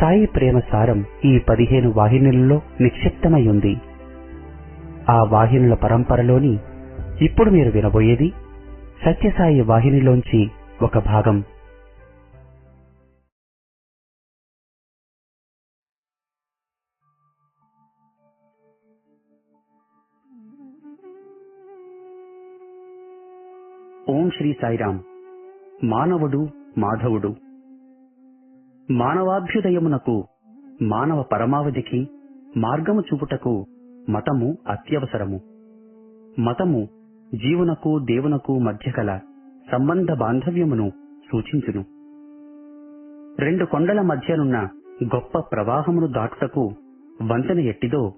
సాయి ప్రేమ సారం ఈ పదిహేను వాహినులలో నిక్షిప్తమై ఉంది ఆ వాహినుల పరంపరలోని ఇప్పుడు మీరు వినబోయేది సత్యసాయి వాహినిలోంచి ఒక భాగం. ఓం శ్రీ సాయిరాం మానవుడు మాధవుడు. మానవాభ్యుదయమునకు మానవ పరమావధికి మార్గము చూపుటకు మతము అత్యవసరము. మతము జీవునకు దేవునకు మధ్య కల సంబంధ బాంధవ్యమును సూచించును. రెండు కొండల మధ్యనున్న గొప్ప ప్రవాహమును దాటుటకు వంతెన ఎట్టిదో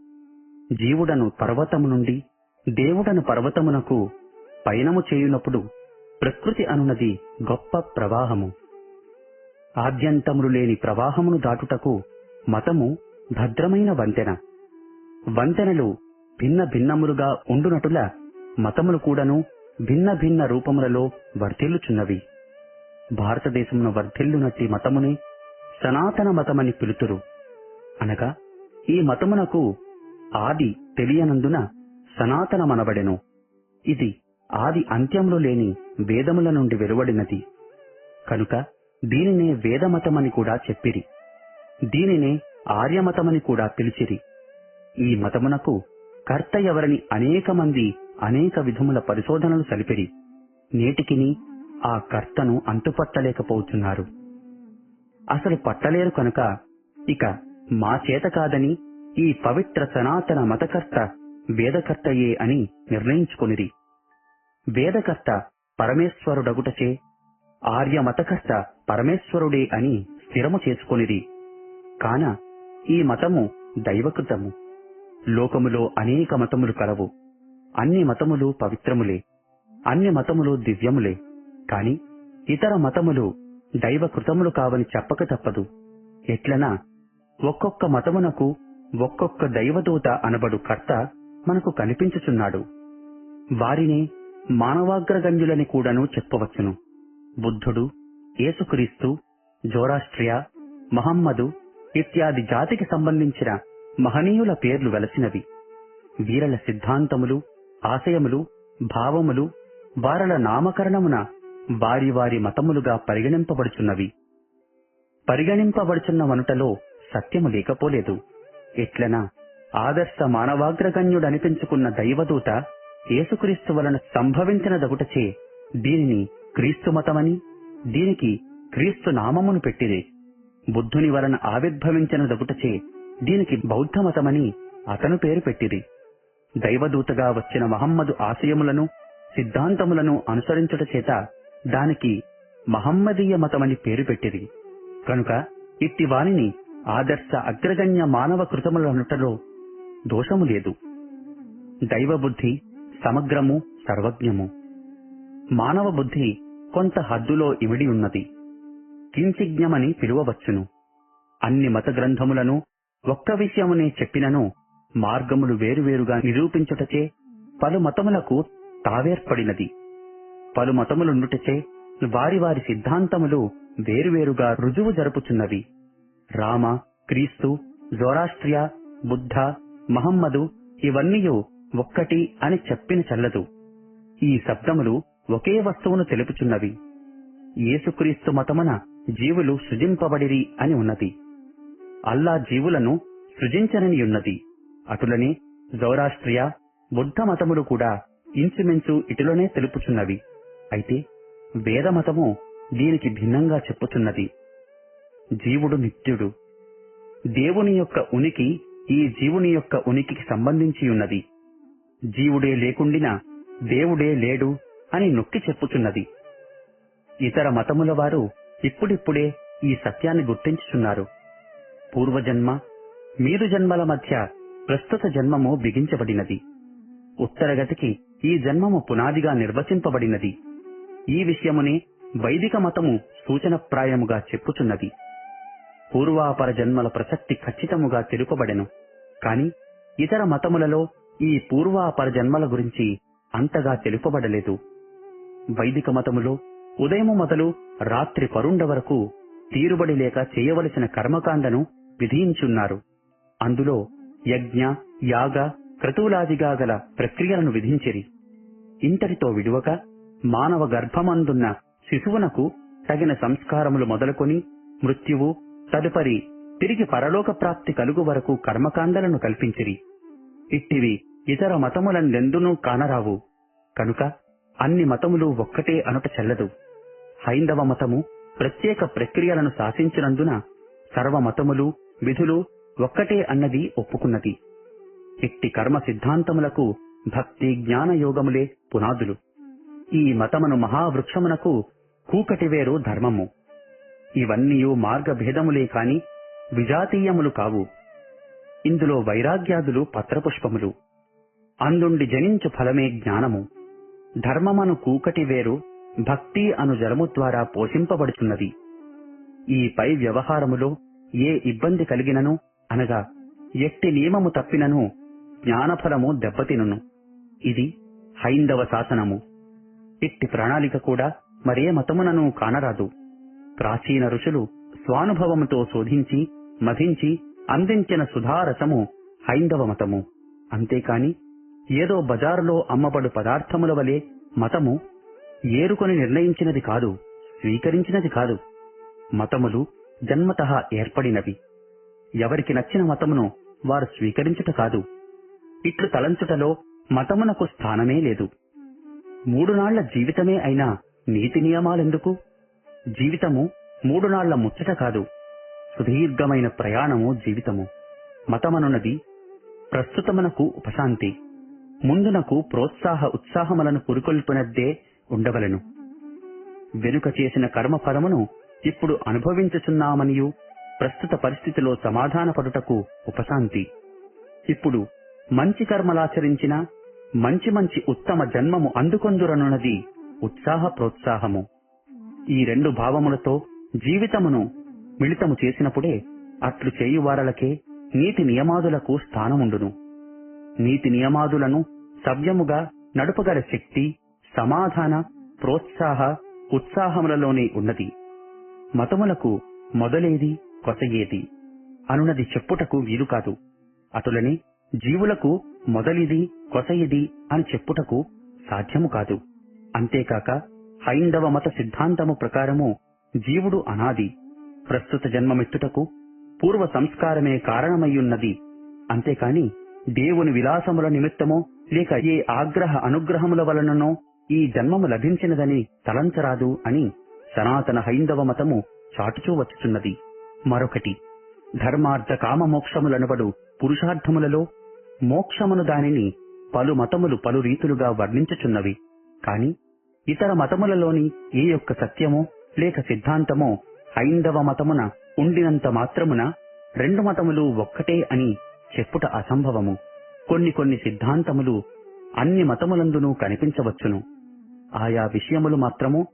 జీవుడను పర్వతము నుండి దేవుడను పర్వతమునకు పయనము చేయునప్పుడు ప్రకృతి అనున్నది గొప్ప ప్రవాహము. ఆద్యంతములు లేని ప్రవాహమును దాటుటకు మతము భద్రమైన వంతెన. వంతెనలు భిన్న భిన్నములుగా ఉండునటుల మతములు కూడాను భిన్న భిన్న రూపములలో వర్ధిల్లుచున్నవి. భారతదేశమును వర్ధిల్లునట్టి మతమునే సనాతన మతమని పిలుతురు. అనగా ఈ మతమునకు ఆది తెలియనందున సనాతనమనబడెను ఇది ఆది అంత్యములు లేని వేదముల నుండి వెలువడినది. కనుక దీనినే వేదమతమని కూడా చెప్పిరి. దీనినే ఆర్యమతమని కూడా పిలిచిరి. ఈ మతమునకు కర్త ఎవరని అనేక మంది అనేక విధముల పరిశోధనలు సలిపిరి. నేటికిని ఆ కర్తను అంటుపట్టలేకపోతున్నారు అసలు పట్టలేరు కనుక ఇక మా చేత కాదని ఈ పవిత్ర సనాతన మతకర్త వేదకర్తయే అని నిర్ణయించుకొనిరి. వేదకర్త పరమేశ్వరుడగుటచే ఆర్య మతకర్త పరమేశ్వరుడే అని స్థిరము చేసుకొనిది. కాన ఈ మతము దైవకృతము. లోకములో అనేక మతములు కలవు. అన్ని మతములు పవిత్రములే. అన్ని మతములు దివ్యములే. కాని ఇతర మతములు దైవకృతములు కావని చెప్పక తప్పదు. ఎట్లనా ఒక్కొక్క మతమునకు ఒక్కొక్క దైవదూత అనబడు కర్త మనకు కనిపించుచున్నాడు. వారిని మానవాగ్రగణ్యులని కూడాను చెప్పవచ్చును. బుద్ధుడు యేసుక్రీస్తు జోరాస్ట్రియా మహమ్మదు ఇత్యాది జాతికి సంబంధించిన మహనీయుల పేర్లు వెలసినవి. వీరల సిద్ధాంతములు ఆశయములు భావములు వారల నామకరణమున వారి వారి మతములుగా పరిగణింపబడుచున్నవి. పరిగణింపబడుచున్న వనుటలో సత్యము లేకపోలేదు. ఎట్లనా ఆదర్శ మానవాగ్రగణ్యుడనిపించుకున్న దైవదూత యేసుక్రీస్తు వలన సంభవించినదొకటచే దీనిని క్రీస్తు మతమని దీనికి క్రీస్తు నామమును పెట్టిది బుద్ధుని వలన ఆవిర్భవించిన దగుటచే దీనికి బౌద్ధ మతమని అతను పేరు పెట్టిరి. దైవదూతగా వచ్చిన మహమ్మదు ఆశయములను సిద్ధాంతములను అనుసరించుట చేత దానికి మహమ్మదీయ మతమని పేరు పెట్టిరి. కనుక ఇట్టి వానిని ఆదర్శ అగ్రగణ్య మానవ కృతములనుటలో దోషము లేదు. దైవబుద్ధి సమగ్రము సర్వజ్ఞము. మానవ బుద్ధి కొంత హద్దులో ఇమిడి ఉన్నది. కించిజ్ఞమని పిలువవచ్చును. అన్ని మత గ్రంథములను ఒక్క విషయమునే చెప్పినను మార్గములు వేరువేరుగా నిరూపించుటచే పలు మతములకు తావేర్పడినది. పలు మతములుండుటచే వారి వారి సిద్ధాంతములు వేరువేరుగా రుజువు జరుపుచున్నవి. రామ క్రీస్తు జోరాస్ట్రియ బుద్ధ మహమ్మదు ఇవన్నీయు ఒక్కటి అని చెప్పిన చల్లదు. ఈ శబ్దములు ఒకే వస్తువును తెలుపుచున్నవి. యేసుక్రీస్తు మతమున జీవులు సృజింపబడిరి అని ఉన్నది. అల్లా జీవులను సృజించననియున్నది అటులనే జౌరాష్ట్రియ బుద్ధ మతములు కూడా ఇంచుమించు ఇటులోనే తెలుపుచున్నవి. అయితే వేదమతము దీనికి భిన్నంగా చెప్పుచున్నది. జీవుడు నిత్యుడు. దేవుని యొక్క ఉనికి ఈ జీవుని యొక్క ఉనికికి సంబంధించి ఉన్నది. జీవుడే లేకుండినా దేవుడే లేడు అని నొక్కి చెప్పుచున్నది. ఇతర మతముల వారు ఇప్పుడిప్పుడే ఈ సత్యాన్ని గుర్తించుచున్నారు. పూర్వజన్మ మీరు జన్మల మధ్య ప్రస్తుత జన్మము బిగించబడినది. ఉత్తరగతికి ఈ జన్మము పునాదిగా నిర్వచింపబడినది. ఈ విషయమునే వైదిక మతము సూచనప్రాయముగా చెప్పుచున్నది. పూర్వాపర జన్మల ప్రసక్తి ఖచ్చితముగా తెలుపబడెను. కాని ఇతర మతములలో ఈ పూర్వాపర జన్మల గురించి అంతగా తెలుపబడలేదు. వైదిక మతములో ఉదయము మొదలు రాత్రి పరుండ వరకు తీరుబడి లేక చేయవలసిన కర్మకాండను విధించున్నారు. అందులో యజ్ఞ యాగ క్రతువులాదిగా గల ప్రక్రియలను విధించిరి. ఇంతటితో విడువక మానవ గర్భమందున్న శిశువునకు తగిన సంస్కారములు మొదలుకొని మృత్యువు తదుపరి తిరిగి పరలోక ప్రాప్తి కలుగు వరకు కర్మకాండలను కల్పించిరి. ఇట్టివి ఇతర మతములందెందునూ కానరావు. కనుక అన్ని మతములు ఒక్కటే అనుట చెల్లదు. హైందవ మతము ప్రత్యేక ప్రక్రియలను శాసించినందున సర్వ మతములు విధులు ఒక్కటే అన్నది ఒప్పుకున్నది. ఇట్టి కర్మ సిద్ధాంతములకు భక్తి జ్ఞానయోగములే పునాదులు. ఈ మతమును మహావృక్షమునకు కూకటివేరు ధర్మము. ఇవన్నీయు మార్గభేదములే కాని విజాతీయములు కావు. ఇందులో వైరాగ్యాదులు పత్రపుష్పములు. అందుండి జనించు ఫలమే జ్ఞానము. ధర్మమను కూకటి వేరు భక్తి అను జలము ద్వారా పోషింపబడుచున్నది. ఈ పై వ్యవహారములో ఏ ఇబ్బంది కలిగినను? అనగా ఎట్టి నియమము తప్పినను జ్ఞానఫలము దెబ్బతినును. ఇది హైందవ శాసనము. ఇట్టి ప్రణాళిక కూడా మరే మతమునను కానరాదు. ప్రాచీన ఋషులు స్వానుభవముతో శోధించి మధించి అందించిన సుధారసము హైందవ మతము. అంతేకాని ఏదో బజారులో అమ్మబడు పదార్థముల వలె మతము ఏరుకొని నిర్ణయించినది కాదు స్వీకరించినది కాదు. మతములు జన్మతః ఏర్పడినవి. ఎవరికి నచ్చిన మతమును వారు స్వీకరించుట కాదు. ఇట్లు తలంచుటలో మతమునకు స్థానమే లేదు. మూడు నాళ్ళ జీవితమే అయినా నీతి నియమాలెందుకు? జీవితము మూడు నాళ్ళ ముచ్చట కాదు. సుదీర్ఘమైన ప్రయాణము జీవితము. మతమనున్నది ప్రస్తుతమునకు ఉపశాంతి. ముందునకు ప్రోత్సాహ ఉత్సాహములను పురుకొల్పునద్దే ఉండవలను. వెనుక చేసిన కర్మఫలమును ఇప్పుడు అనుభవించుచున్నామనియు ప్రస్తుత పరిస్థితిలో సమాధానపడుటకు ఉపశాంతి. ఇప్పుడు మంచి కర్మలాచరించిన మంచి మంచి ఉత్తమ జన్మము అందుకొందురనున్నది ఉత్సాహ ప్రోత్సాహము. ఈ రెండు భావములతో జీవితమును మిళితము చేసినప్పుడే అట్లు చేయువారలకే నీతి నియమాదులకు స్థానముండును. నీతి నియమాదులను సవ్యముగా నడుపగల శక్తి సమాధాన ప్రోత్సాహ ఉత్సాహములలోనే ఉన్నది. మతములకు మొదలేది కొసయేది అనునది చెప్పుటకు వీలు కాదు. అటులని జీవులకు మొదలిది కొసయిది అని చెప్పుటకు సాధ్యము కాదు. అంతేకాక హైందవ మత సిద్ధాంతము ప్రకారము జీవుడు అనాది. ప్రస్తుత జన్మమెత్తుటకు పూర్వ సంస్కారమే కారణమయ్యున్నది. అంతేకాని దేవుని విలాసముల నిమిత్తమో లేక ఏ ఆగ్రహ అనుగ్రహముల వలననో ఈ జన్మము లభించినదని తలంచరాదు అని సనాతన హైందవ మతము చాటుచూ వచ్చుచున్నది. మరొకటి ధర్మార్థ కామమోక్షములనబడు పురుషార్థములలో మోక్షమును దానిని పలు మతములు పలు రీతులుగా వర్ణించుచున్నవి. కాని ఇతర మతములలోని ఏ యొక్క సత్యమో లేక సిద్ధాంతమో హైందవ మతమున ఉండినంత మాత్రమున రెండు మతములు ఒక్కటే అని చెప్పుట అసంభవము. కొన్ని కొన్ని సిద్ధాంతములు అన్ని మతములందునూ కనిపించవచ్చును. ఆయా విషయములు మాత్రము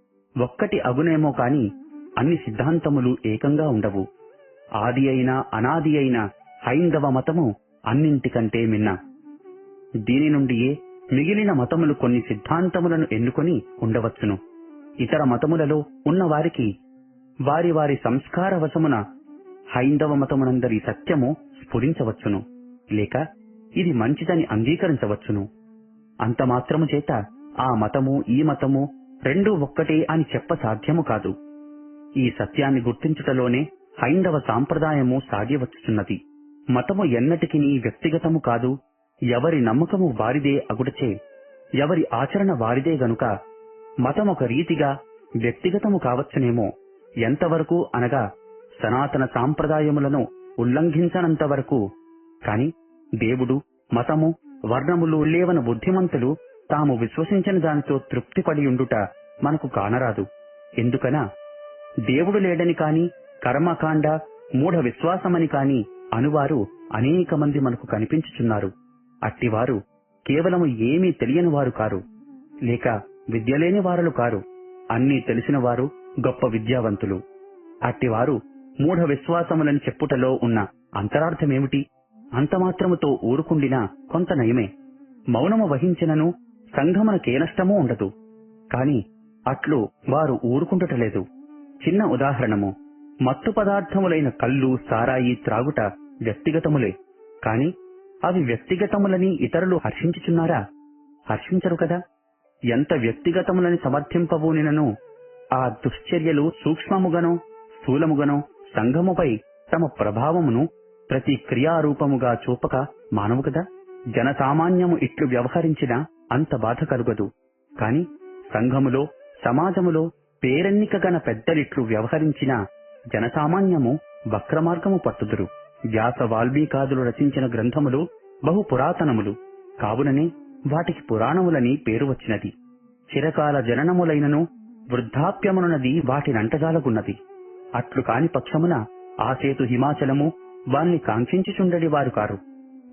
ఒక్కటి అగునేమో కాని అన్ని సిద్ధాంతములు ఏకంగా ఉండవు. ఆది అయిన అనాది అయిన హైందవ మతము అన్నింటికంటే మిన్న. దీని నుండియే మిగిలిన మతములు కొన్ని సిద్ధాంతములను ఎన్నుకొని ఉండవచ్చును. ఇతర మతములలో ఉన్నవారికి వారి వారి సంస్కార వశమున హైందవ మతమునందరి సత్యము స్ఫురించవచ్చును. లేక ఇది మంచిదని అంగీకరించవచ్చును. అంత మాత్రము చేత ఆ మతము ఈ మతము రెండూ ఒక్కటే అని చెప్ప సాధ్యము కాదు. ఈ సత్యాన్ని గుర్తించుటలోనే హైందవ సాంప్రదాయము సాగివచ్చుచున్నది. మతము ఎన్నటికి వ్యక్తిగతము కాదు ఎవరి నమ్మకము వారిదే అగుటచే ఎవరి ఆచరణ వారిదే గనుక మతమొక రీతిగా వ్యక్తిగతము కావచ్చునేమో ఎంతవరకు అనగా సనాతన సాంప్రదాయములను ఉల్లంఘించనంత వరకు. కాని దేవుడు మతము వర్ణములు లేవన బుద్ధిమంతులు తాము విశ్వసించిన దానితో తృప్తిపడి ఉండుట మనకు కానరాదు. ఎందుకనా? దేవుడు లేడని కాని కర్మకాండ మూఢ విశ్వాసమని కాని అనువారు అనేక మంది మనకు కనిపించుచున్నారు. అట్టివారు కేవలము ఏమీ తెలియని వారు కారు. లేక విద్యలేని వారలు కారు. అన్నీ తెలిసిన వారు గొప్ప విద్యావంతులు. అట్టివారు మూఢ విశ్వాసములని చెప్పుటలో ఉన్న అంతరార్థమేమిటి? అంతమాత్రముతో ఊరుకుండినా కొంత నయమే. మౌనము వహించినను సంఘమునకే నష్టమూ ఉండదు. కాని అట్లు వారు ఊరుకుంటుటలేదు. చిన్న ఉదాహరణము. మత్తు పదార్థములైన కళ్ళు సారాయి త్రాగుట వ్యక్తిగతములే. కాని అవి వ్యక్తిగతములని ఇతరులు హర్షించుచున్నారా? హర్షించరు కదా. ఎంత వ్యక్తిగతములని సమర్థింపబూనినను ఆ దుశ్చర్యలు సూక్ష్మముగనో స్థూలముగనో సంఘముపై తమ ప్రభావమును ప్రతి క్రియారూపముగా చూపక మానవు కదా? జనసామాన్యము ఇట్లు వ్యవహరించినా అంత బాధ కలుగదు. కాని సంఘములో సమాజములో పేరెన్నిక గన పెద్దలిట్లు వ్యవహరించిన జనసామాన్యము వక్రమార్గము పట్టుదురు. వ్యాస వాల్మీకాదులు రచించిన గ్రంథములు బహు పురాతనములు. కావుననే వాటికి పురాణములని పేరు వచ్చినది. చిరకాల జననములైనను వృద్ధాప్యమునున్నది వాటినంటజాలగున్నది. అట్లు కాని పక్షమున ఆ సేతు హిమాచలము వాణ్ణి కాంక్షించుచుండడి వారు కారు.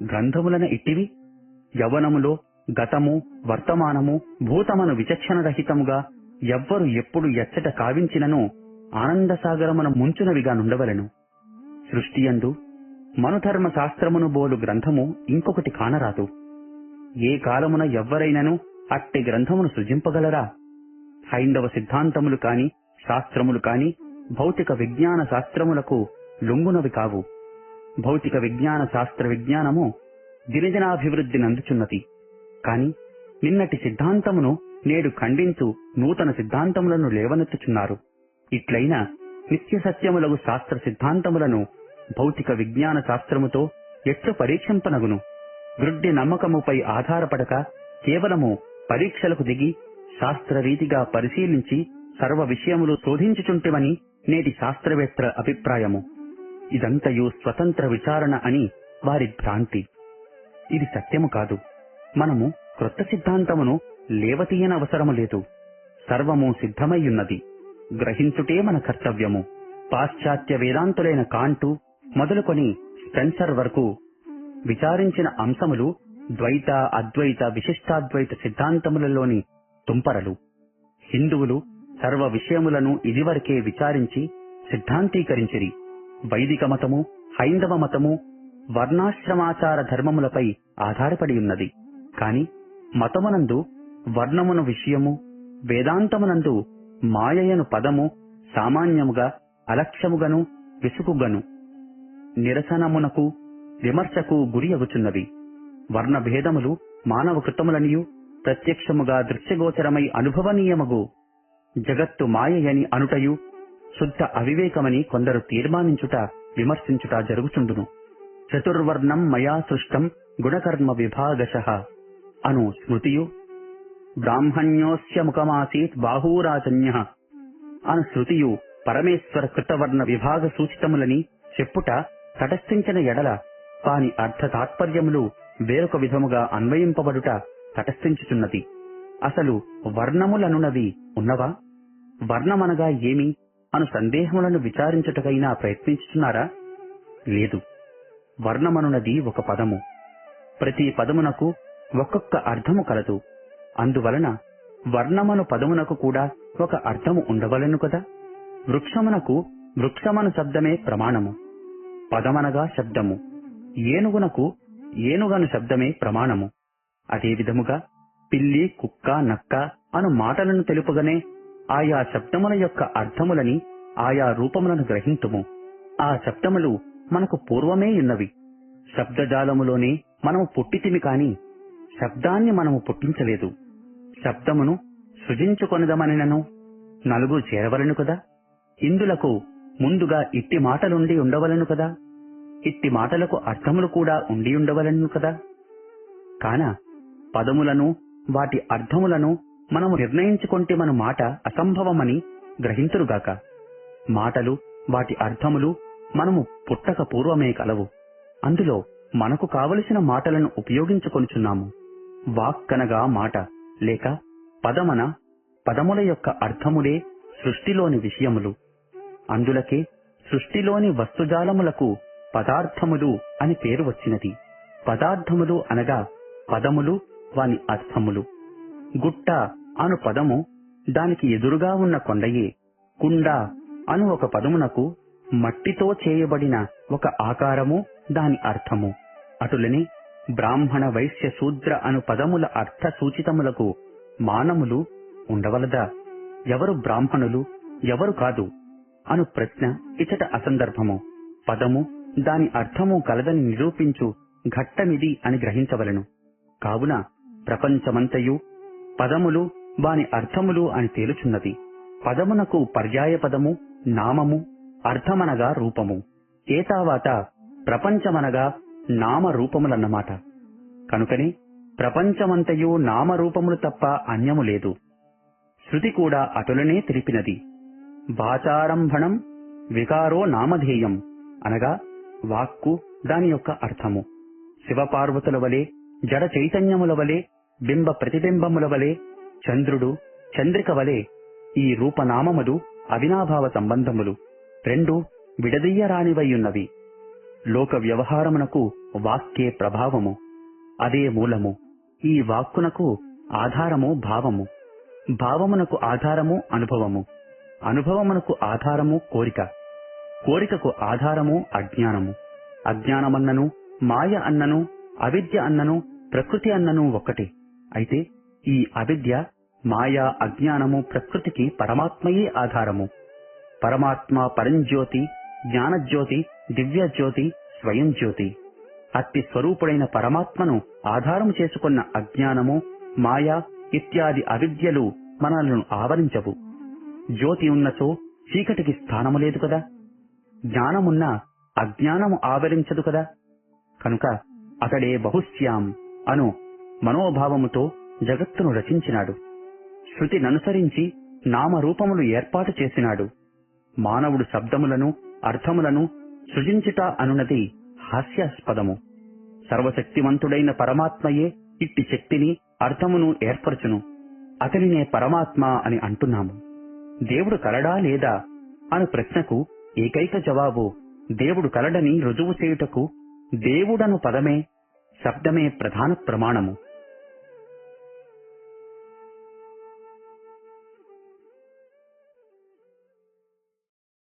గ్రంథములన ఇట్టివి యవనములో గతము వర్తమానము భూతమను విచక్షణరహితముగా ఎవ్వరు ఎప్పుడు ఎచ్చట కావించినను ఆనందసాగరమున ముంచునవిగా నుండవలెను. సృష్టియందు మనుధర్మ శాస్త్రమును బోలు గ్రంథము ఇంకొకటి కానరాదు. ఏ కాలమున ఎవ్వరైనను అట్టి గ్రంథమును సృజింపగలరా? హైందవ సిద్ధాంతములు కాని శాస్త్రములు కాని భౌతిక విజ్ఞాన శాస్త్రములకు లొంగునవి కావు. భౌతిక విజ్ఞాన శాస్త్ర విజ్ఞానము దినదినాభివృద్ధి నందుచున్నది. కాని నిన్నటి సిద్ధాంతమును నేడు ఖండించు నూతన సిద్ధాంతములను లేవనెత్తుచున్నారు. ఇట్లైన నిత్య సత్యములగు శాస్త్ర సిద్ధాంతములను భౌతిక విజ్ఞాన శాస్త్రముతో ఎట్లు పరీక్షింపనగును? వృద్ధి నమ్మకముపై ఆధారపడక కేవలము పరీక్షలకు దిగి శాస్త్రరీతిగా పరిశీలించి సర్వ విషయములు శోధించుచుంటివని నేటి శాస్త్రవేత్తల అభిప్రాయము. ఇదంతయు స్వతంత్ర విచారణ అని వారి భ్రాంతి. ఇది సత్యము కాదు. మనము క్రొత్త సిద్ధాంతమును లేవతీయనవసరము లేదు. సర్వము సిద్ధమయ్యున్నది. గ్రహించుటే మన కర్తవ్యము. పాశ్చాత్య వేదాంతులైన కాంటు మొదలుకొని స్పెన్సర్ వరకు విచారించిన అంశములు ద్వైత అద్వైత విశిష్టాద్వైత సిద్ధాంతములలోని తుంపరలు. హిందువులు సర్వ విషయములను ఇదివరకే విచారించి సిద్ధాంతీకరించిరి. వైదిక మతము హైందవ మతము వర్ణాశ్రమాచార ధర్మములపై ఆధారపడి ఉన్నది. కాని మతమునందు వర్ణమును విషయము వేదాంతమునందు మాయయను పదము సామాన్యముగా అలక్ష్యముగను విసుకుగను నిరసనమునకు విమర్శకు గురి అగుచున్నవి వర్ణ భేదములు మానవ కృతములనియు ప్రత్యక్షముగా దృశ్యగోచరమై అనుభవనీయమగు జగత్తు మాయయని అనుటయు శుద్ధ అవివేకమని కొందరు తీర్మానించుట విమర్శించుట జరుగుచుండును. చతుర్వర్ణం మయా సృష్టం గుణకర్మ విభాగశ అను స్మృతియు. బ్రాహ్మణ్యోస్య ముఖమాసీత్ బాహూరాజన్య అను శృతియు పరమేశ్వర కృతవర్ణ విభాగ సూచితములని చెప్పుట తటస్థించిన ఎడల వాని అర్థ తాత్పర్యములు వేరొక విధముగా అన్వయింపబడుట తటస్థించుచున్నది. అసలు వర్ణములనునవి ఉన్నవా? వర్ణమనగా ఏమి? అను సందేహములను విచారించుటకైనా ప్రయత్నించుతున్నారా లేదు. వర్ణమనున్నది ఒక పదము. ప్రతి పదమునకు ఒక్కొక్క అర్థము కలదు. అందువలన వర్ణమను పదమునకు కూడా ఒక అర్థము ఉండవలెను కదా? వృక్షమునకు వృక్షమను శబ్దమే ప్రమాణము. పదమనగా శబ్దము. ఏనుగునకు ఏనుగను శబ్దమే ప్రమాణము. అదే విధముగా పిల్లి కుక్క నక్క అను మాటలను తెలుపగనే ఆయా శబ్దముల యొక్క అర్థములని ఆయా రూపములను గ్రహింతుము. ఆ శబ్దములు మనకు పూర్వమే ఉన్నవి. శబ్దజాలములోనే మనము పుట్టితిమి కాని శబ్దాన్ని మనము పుట్టించలేదు. శబ్దమును సృజించుకొనదమనినను నలుగు చేరవలను కదా? ఇందులకు ముందుగా ఇట్టి మాటలుండి ఉండవలను కదా? ఇట్టి మాటలకు అర్థములు కూడా ఉండి ఉండవలను కదా? కాన పదములను వాటి అర్థములను మనము నిర్ణయించుకుంటే మన మాట అసంభవమని గ్రహింతురుగాక మాటలు వాటి అర్థములు మనము పుట్టక పూర్వమే కలవు. అందులో మనకు కావలసిన మాటలను ఉపయోగించుకొనుచున్నాము. వాక్కనగా మాట లేక పదమన పదముల యొక్క అర్థములే సృష్టిలోని విషయములు. అందులకే సృష్టిలోని వస్తుజాలములకు పదార్థములు అని పేరు వచ్చినది. పదార్థములు అనగా పదములు వాని అర్థములు. గుట్ట అను పదము దానికి ఎదురుగా ఉన్న కొండయే. కుండ అను ఒక పదమునకు మట్టితో చేయబడిన ఒక ఆకారము దాని అర్థము. అటులని బ్రాహ్మణ వైశ్య శూద్ర అను పదముల అర్థ సూచితములకు మానములు ఉండవలదా? ఎవరు బ్రాహ్మణులు? ఎవరు కాదు? అను ప్రశ్న ఇచట అసందర్భము. పదము దాని అర్థము కలదని నిరూపించు ఘట్టమిది అని గ్రహించవలెను. కావున ప్రపంచమంతయు పదములు వాని అర్థములు అని తేలుచున్నది. పదమునకు పర్యాయ పదము నామము అర్థమనగా రూపము. ఏతావాత ప్రపంచమనగా నామ రూపములన్నమాట కనుకనే ప్రపంచమంతయు నామరూపములు తప్ప అన్యము లేదు. శృతి కూడా అటులనే తెలిపినది. వాచారంభణం వికారో నామధేయం అనగా వాక్కు దాని యొక్క అర్థము. శివపార్వతుల వలె జడ చైతన్యముల వలె బింబ ప్రతిబింబముల వలె చంద్రుడు చంద్రిక వలె ఈ రూపనామములు అవినాభావ సంబంధములు. రెండు విడదీయరానివయ్యున్నవి. లోక వ్యవహారమునకు వాక్కే ప్రభావము. అదే మూలము. ఈ వాక్కునకు ఆధారము భావము. భావమునకు ఆధారము అనుభవము. అనుభవమునకు ఆధారము కోరిక. కోరికకు ఆధారము అజ్ఞానము. అజ్ఞానమన్నను మాయ అన్నను అవిద్య అన్నను ప్రకృతి అన్నను ఒక్కటే. అయితే ఈ అవిద్య మాయా అజ్ఞానము ప్రకృతికి పరమాత్మయే ఆధారము. పరమాత్మ పరంజ్యోతి జ్ఞానజ్యోతి దివ్యజ్యోతి స్వయం జ్యోతి అట్టి స్వరూపుడైన పరమాత్మను ఆధారము చేసుకున్న అజ్ఞానము మాయా ఇత్యాది అవిద్యలు మనలను ఆవరించవు. జ్యోతి ఉన్నచో చీకటికి స్థానము లేదు కదా. జ్ఞానమున్నా అజ్ఞానము ఆవరించదు కదా. కనుక అతడే బహుశ్యాం అను మనోభావముతో జగత్తును రచించినాడు. శృతిననుసరించి నామరూపములు ఏర్పాటు చేసినాడు. మానవుడు శబ్దములను అర్థములను సృజించుట అనున్నది హాస్యాస్పదము. సర్వశక్తివంతుడైన పరమాత్మయే ఇట్టి శక్తిని అర్థమును ఏర్పరచును. అతనినే పరమాత్మ అని అంటున్నాము. దేవుడు కలడా లేదా అను ప్రశ్నకు ఏకైక జవాబు దేవుడు కలడని రుజువు చేయుటకు దేవుడను పదమే శబ్దమే ప్రధాన ప్రమాణము.